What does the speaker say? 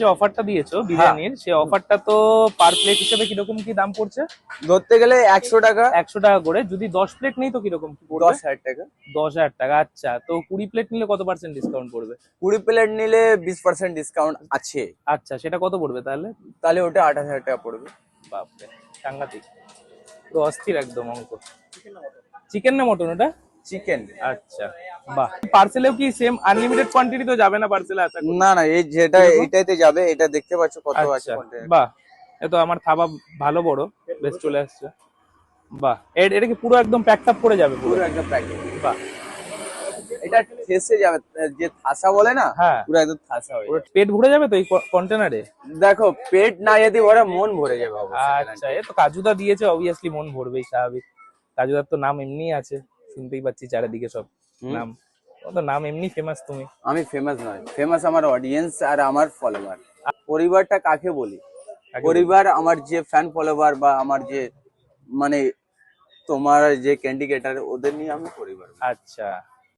যে অফারটা দিয়েছ বিরিয়ানির সেই অফারটা তো পার প্লেট হিসেবে কীরকম কি দাম পড়ছে? ধরতে গেলে একশো টাকা। একশো টাকা করে। যদি দশ প্লেট নেই তো কীরকম কি পড়বে? দশ হাজার টাকা। দশ হাজার টাকা আচ্ছা। তো কুড়ি প্লেট নিলে কত পার্সেন্ট ডিসকাউন্ট পড়বে? কুড়ি প্লেট নিলে বিশ পার্সেন্ট ডিসকাউন্ট আছে। আচ্ছা সেটা কত পড়বে তাহলে? তাহলে ওটা আঠাশ হাজার টাকা পড়বে। বাপরে সাংঘাতিক। তো অস্থির একদম অঙ্ক। চিকেন না মটন ওটা? চিকেন আচ্ছা। বাহ। পার্সেলেও কি সেম আনলিমিটেড কোয়ান্টিটি তো যাবে না পার্সেলে আশা করি? না না এই যেটা যাবে এটা দেখতে পাচ্ছ কত আছে আচ্ছা। বাহ। এ তো আমার থাবা ভালো বড়। বেশ চলে আসছে। বাহ। এ- এটা কি পুরো একদম প্যাকড আপ করে যাবে পুরো? একদম প্যাকেট বাহ। এটা ঠেসে যাবে যে থাসা বলে না হ্যাঁ। পুরো একদম থাসা হয়ে পুরো পেট ভরে যাবে তো এই কন্টেনারে দেখো পেট না যদি ভরে মন ভরে যাবে আচ্ছা এ তো কাজুদা দিয়েছে অবভিয়াসলি মন ভরবেই স্বাভাবিক। কাজুদার তো নাম এমনি আছে। শুনতেই পাচ্ছি চারিদিকে সব নাম। তো নাম এমনি ফেমাস তুমি? আমি ফেমাস নয়। ফেমাস আমার অডিয়েন্স আর আমার ফলোয়ার পরিবারটা কাকে বলি? পরিবার আমার যে ফ্যান ফলোয়ার বা আমার যে মানে তোমার যে ক্যান্ডিকেটার ওদের নিয়ে আমি পরিবার আচ্ছা।